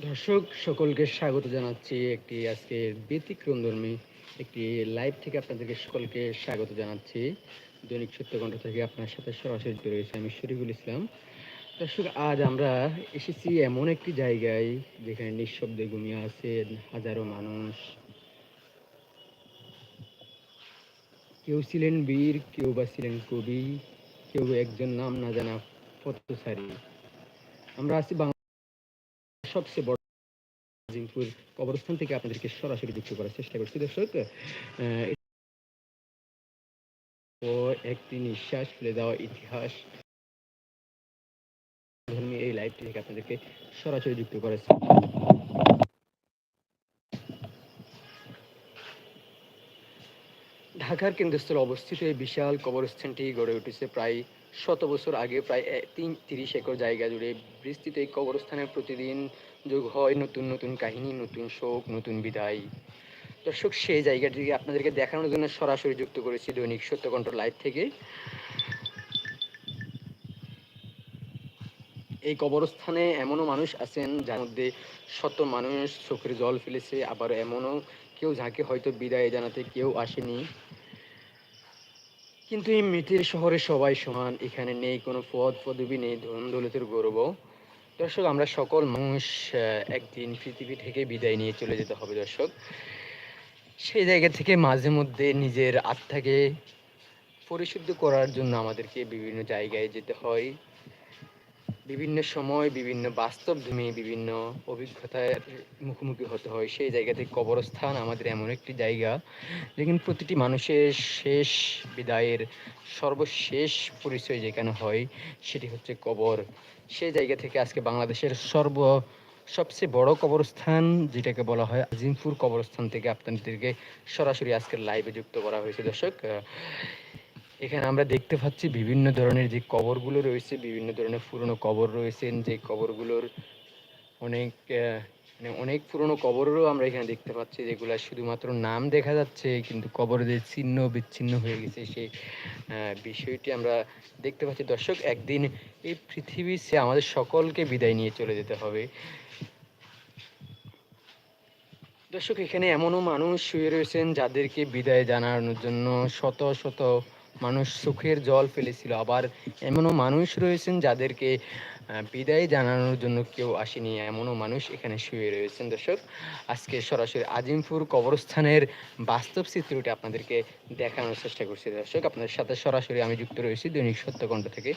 দর্শক, সকলকে স্বাগত জানাচ্ছি একটি আজকে ব্যতিক্রমধর্মী একটি লাইভ থেকে আপনাদেরকে সকলকে স্বাগত জানাচ্ছি। দৈনিক সত্যকণ্ঠ থেকে আপনার সাথে সরাসরি রয়েছে আমি শরীফুল ইসলাম। দর্শক, আজ আমরা এসেছি এমন একটি জায়গায় যেখানে নিঃশব্দে ঘুমিয়ে আছে হাজারো মানুষ। কেউ ছিলেন বীর, কেউ বা ছিলেন কবি, কেউ একজন নাম না জানা পথচারী। আমরা আছি বাংলা সবচেয়ে বড় আজিমপুর কবরস্থান থেকে আপনাদেরকে সরাসরি যুক্ত করার চেষ্টা করছি। দর্শক ও একটি নিঃশ্বাস ফেলে দেওয়া ইতিহাস। ধর্মী এই লাইভটি থেকে আপনাদেরকে সরাসরি যুক্ত করেছে। ঢাকার কেন্দ্রস্থলে অবস্থিত এই বিশাল কবরস্থানটি গড়ে উঠেছে প্রায় শত বছর আগে, প্রায় তিন, তিরিশ একর জায়গা জুড়ে বিস্তৃত এই কবরস্থানে প্রতিদিন যোগ হয় নতুন নতুন কাহিনী, নতুন শোক, নতুন বিদায়। দর্শক, সেই জায়গাটিকে আপনাদেরকে দেখানোর জন্য সরাসরি যুক্ত করেছি দৈনিক সত্যকণ্ঠ লাইভ থেকে। এই কবরস্থানে এমনও মানুষ আছেন যার মধ্যে শত মানুষ চোখের জল ফেলেছে, আবার এমনও কেউ যাকে হয়তো বিদায় জানাতে কেউ আসেনি। কিন্তু এই মৃতের শহরে সবাই সমান, এখানে নেই, কোনো পদ, পদবি নেই ধন দৌলতের গৌরব। দর্শক, আমরা সকল মানুষ একদিন পৃথিবী থেকে বিদায় নিয়ে চলে যেতে হবে, দর্শক। সেই জায়গা থেকে মাঝে মধ্যে নিজের আত্মাকে পরিশুদ্ধ করার জন্য আমাদেরকে বিভিন্ন জায়গায় যেতে হয়। বিভিন্ন সময়, বিভিন্ন বাস্তবধর্মী, বিভিন্ন অভিজ্ঞতার মুখোমুখি হতে হয়। সেই জায়গা থেকে কবরস্থান আমাদের এমন একটি জায়গা, যেখানে প্রতিটি মানুষের শেষ বিদায়ের সর্বশেষ পরিচয় যেখানে হয়, সেটি হচ্ছে কবর। সেই জায়গা থেকে আজকে বাংলাদেশের সর্ব, সবচেয়ে বড় কবরস্থান, যেটাকে বলা হয় আজিমপুর কবরস্থান থেকে আপনাদেরকে সরাসরি আজকের লাইভে যুক্ত করা হয়েছে। দর্শক এখানে আমরা দেখতে পাচ্ছি বিভিন্ন ধরনের যে কবরগুলো রয়েছে, বিভিন্ন ধরনের পুরনো কবর রয়েছেন যে কবরগুলোর অনেক মানে অনেক পুরনো কবরেরও আমরা এখানে দেখতে পাচ্ছি, যেগুলা শুধুমাত্র নাম দেখা যাচ্ছে, কিন্তু কবরে যে ছিন্ন বিচ্ছিন্ন হয়ে গেছে। সেই বিষয়টি আমরা দেখতে পাচ্ছি। দর্শক, একদিন এই পৃথিবী সে আমাদের সকলকে বিদায় নিয়ে চলে যেতে হবে। দর্শক, এখানে এমনও মানুষ শুয়ে রয়েছেন যাদেরকে বিদায় জানানোর জন্য শত শত মানুষ চোখের জল ফেলেছিল। আবার এমনও মানুষ রয়েছেন যাদেরকে বিদায় জানানোর জন্য কেউ আসেনি। এমনও মানুষ এখানে শুয়ে রয়েছেন। দর্শক, আজকে সরাসরি আজিমপুর কবরস্থানের বাস্তব চিত্রটি আপনাদেরকে দেখানোর চেষ্টা করছি। দর্শক, আপনাদের সাথে সরাসরি আমি যুক্ত রয়েছি দৈনিক সত্যকণ্ঠ থেকে।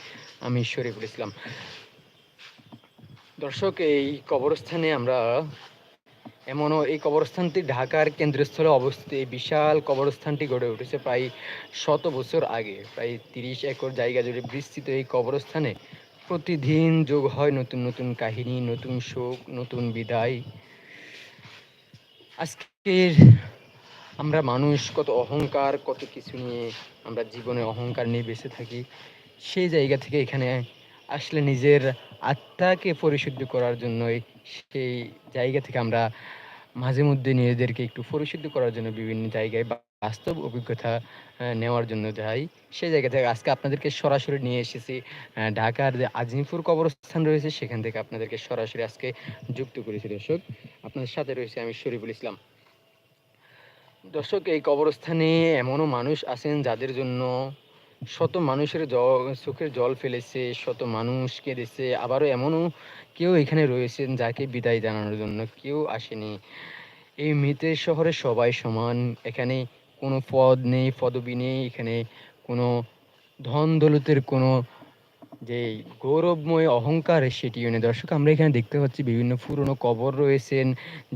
আমি শরীফুল ইসলাম দর্শক, এই কবরস্থানে আমরা এমনও এই কবরস্থানটি ঢাকার কেন্দ্রস্থলে অবস্থিত। এই বিশাল কবরস্থানটি গড়ে উঠেছে প্রায় শত বছর আগে। প্রায় তিরিশ একর জায়গা জুড়ে বিস্তৃত এই কবরস্থানে প্রতিদিন যোগ হয় নতুন নতুন কাহিনী, নতুন শোক, নতুন বিদায়। আজকের আমরা মানুষ কত অহংকার, কত কিছু নিয়ে আমরা জীবনে অহংকার নিয়ে বেঁচে থাকি, সেই জায়গা থেকে এখানে আসলে নিজের আত্মাকে পরিশুদ্ধ করার জন্যই সেই জায়গা থেকে আমরা মাঝে মধ্যে নিজেদেরকে একটু পরিশুদ্ধ করার জন্য বিভিন্ন জায়গায় বাস্তব অভিজ্ঞতা নেওয়ার জন্য যাই। সেই জায়গা থেকে আজকে আপনাদেরকে সরাসরি নিয়ে এসেছি ঢাকার যে আজিমপুর কবরস্থান রয়েছে, সেখান থেকে আপনাদেরকে সরাসরি আজকে যুক্ত করেছি। দর্শক, আপনাদের সাথে রয়েছে আমি শরীফুল ইসলাম। দর্শক, এই কবরস্থানে এমনও মানুষ আছেন যাদের জন্য শত মানুষের চোখের জল ফেলেছে, শত মানুষ কেঁদেছে, আবারও এমনও কেউ এখানে রয়েছেন যাকে বিদায় জানানোর জন্য কেউ আসেনি। এই মৃতের শহরে সবাই সমান, এখানে কোনো পদ নেই, পদবি নেই, এখানে কোনো ধন দৌলতের কোনো যে গৌরবময় অহংকার সেটিও নেই। দর্শক, আমরা এখানে দেখতে পাচ্ছি বিভিন্ন পুরনো কবর রয়েছেন,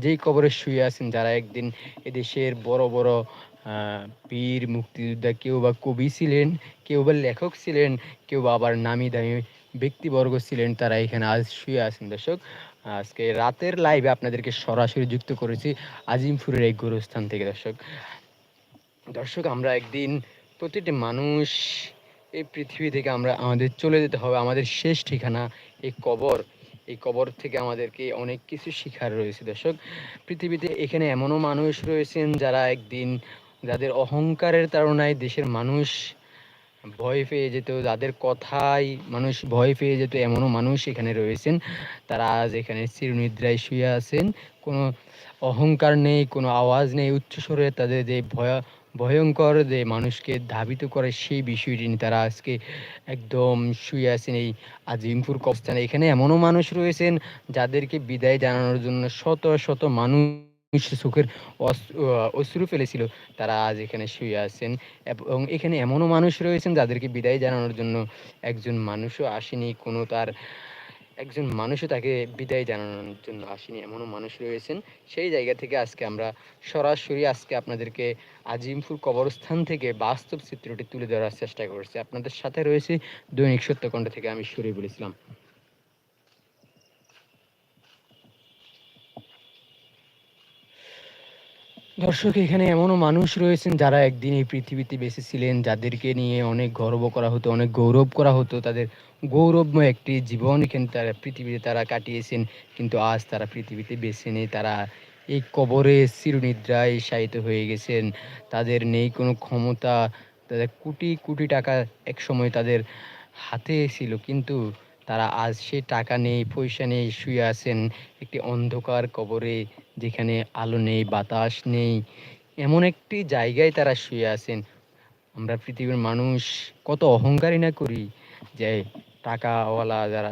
যেই কবরে শুয়ে আছেন যারা একদিন এদেশের বড় বড় বীর মুক্তিযোদ্ধা, কেউ বা কবি ছিলেন, কেউ বা লেখক ছিলেন, কেউ বা আবার নামি দামি ব্যক্তিবর্গ ছিলেন, তারা এখানে আজ শুয়ে আছেন। দর্শক, আজকে রাতের লাইভে আপনাদেরকে সরাসরি যুক্ত করেছি আজিমপুরের এই গুরুস্থান থেকে। দর্শক দর্শক, আমরা একদিন প্রতিটি মানুষ এই পৃথিবী থেকে আমরা আমাদের চলে যেতে হবে। আমাদের শেষ ঠিকানা, এই কবর এই কবর থেকে আমাদেরকে অনেক কিছু শিখার রয়েছে। দর্শক, পৃথিবীতে এখানে এমনও মানুষ রয়েছেন যারা একদিন যাদের অহংকারের তাড়নায় দেশের মানুষ ভয় পেয়ে যেত, যাদের কথায় মানুষ ভয় পেয়ে যেত, এমনও মানুষ এখানে রয়েছেন। তারা আজ এখানে চিরনিদ্রায় শুয়ে আছেন। কোনো অহংকার নেই, কোনো আওয়াজ নেই, উচ্চস্বরে তাদের যে ভয়, ভয়ঙ্কর যে মানুষকে ধাবিত করে সেই বিষয়টি নিয়ে তারা আজকে একদম শুয়ে আছেন এই আজিমপুর কবস্থানে এখানে এমনও মানুষ রয়েছেন যাদেরকে বিদায় জানানোর জন্য শত শত মানুষ চোখের অশ্রু ফেলেছিল। তারা আজ এখানে শুয়ে আছেন এবং এখানে এমনও মানুষ রয়েছেন যাদেরকে বিদায় জানানোর জন্য একজন মানুষও আসেনি, কোনো তার, একজন মানুষও তাকে বিদায় জানানোর জন্য আসেনি, এমনও মানুষ রয়েছেন। সেই জায়গা থেকে আজকে আমরা সরাসরি আজকে আপনাদেরকে আজিমপুর কবরস্থান থেকে বাস্তব চিত্রটি তুলে ধরার চেষ্টা করছি। আপনাদের সাথে রয়েছে দৈনিক সত্যকণ্ঠ থেকে আমি সুরে বলেছিলাম। দর্শক, এখানে এমনও মানুষ রয়েছেন যারা একদিন এই পৃথিবীতে বেঁচে ছিলেন, যাদেরকে নিয়ে অনেক গর্ব করা হতো, অনেক গৌরব করা হতো। তাদের গৌরবময় একটি জীবন এখানে তারা পৃথিবীতে তারা কাটিয়েছেন, কিন্তু আজ তারা পৃথিবীতে বেছে নেই। তারা এই কবরে চিরনিদ্রায় শায়িত হয়ে গেছেন। তাদের নেই কোনো ক্ষমতা, তাদের কোটি কোটি টাকা এক সময় তাদের হাতে ছিল, কিন্তু তারা আজ সে টাকা নেই, পয়সা নেই, শুয়ে আছেন একটি অন্ধকার কবরে। যেখানে আলো নেই, বাতাস নেই, এমন একটি জায়গায় তারা শুয়ে আছেন। আমরা পৃথিবীর মানুষ কত অহংকারই না করি যে টাকাওয়ালা যারা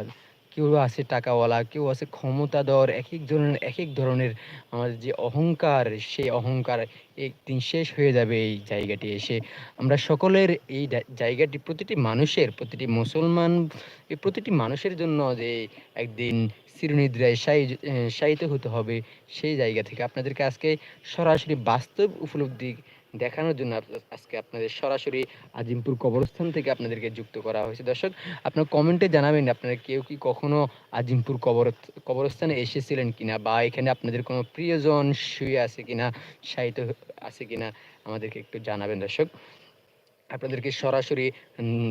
কেউ আছে টাকাওয়ালা কেউ আছে ক্ষমতাধর এক এক ধরনের এক এক ধরনের আমাদের যে অহংকার সেই অহংকার একদিন শেষ হয়ে যাবে এই জায়গাটি এসে। আমরা সকলের এই জায়গাটি প্রতিটি মানুষের প্রতিটি মুসলমান প্রতিটি মানুষের জন্য যে একদিন চিরনিদ্রায় এ, শায়িত হতে হবে সেই জায়গা থেকে। আপনাদেরকে আজকে সরাসরি বাস্তব উপলব্ধি দেখানোর জন্য আজকে আপনাদের সরাসরি আজিমপুর কবরস্থান থেকে আপনাদেরকে যুক্ত করা হয়েছে। দর্শক, আপনার কমেন্টে জানাবেন আপনারা কেউ কি কখনো আজিমপুর কবর কবরস্থানে এসেছিলেন কিনা বা এখানে আপনাদের কোনো প্রিয়জন শুয়ে আছে কিনা হ- আছে কিনা আমাদেরকে একটু জানাবেন। দর্শক, আপনাদেরকে সরাসরি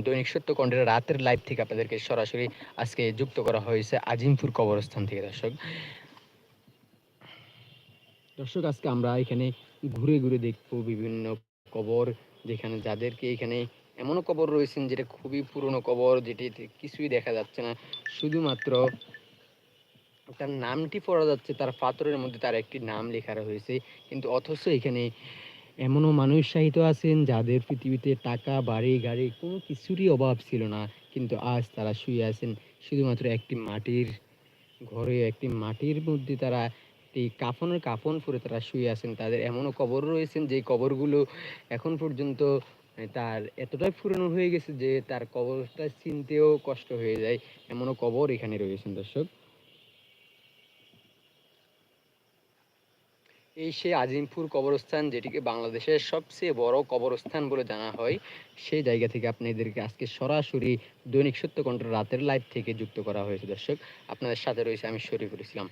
দৈনিক সত্য কণ্ঠের রাতের লাইভ থেকে আপনাদেরকে সরাসরি আজকে যুক্ত করা হয়েছে আজিমপুর কবরস্থান থেকে। দর্শক দর্শক, আজকে আমরা এখানে ঘুরে ঘুরে দেখব বিভিন্ন কবর, যেখানে যাদেরকে এখানে এমনও কবর রয়েছেন যেটা খুবই পুরনো কবর যেটি কিছুই দেখা যাচ্ছে না। শুধুমাত্র তার নামটি পড়া যাচ্ছে, তার পাথরের মধ্যে তার একটি নাম লেখা রয়েছে। কিন্তু অথচ এখানে এমনও মানুষ সাহিত আছেন যাদের পৃথিবীতে টাকা, বাড়ি, গাড়ি কোনো কিছুরই অভাব ছিল না। কিন্তু আজ তারা শুয়ে আছেন, শুধুমাত্র একটি মাটির ঘরে, একটি মাটির মধ্যে তারা একটি কাফনের কাফন পরে তারা শুয়ে আছেন, তাদের এমনও কবর রয়েছেন যে কবরগুলো এখন পর্যন্ত মানে তার এতটাই পুরনো হয়ে গেছে যে তার কবরটা চিনতেও কষ্ট হয়ে যায়। এমনও কবর এখানে রয়েছেন দর্শক। এই সেই আজিমপুর কবরস্থান, যেটিকে বাংলাদেশের সবচেয়ে বড় কবরস্থান বলে জানা হয়, সেই জায়গা থেকে আপনাদেরকে আজকে সরাসরি দৈনিক সত্যকণ্ঠ রাতের লাইভ থেকে যুক্ত করা হয়েছে দর্শক। আপনাদের সাথে রয়েছে আমি শরীফুল ইসলাম।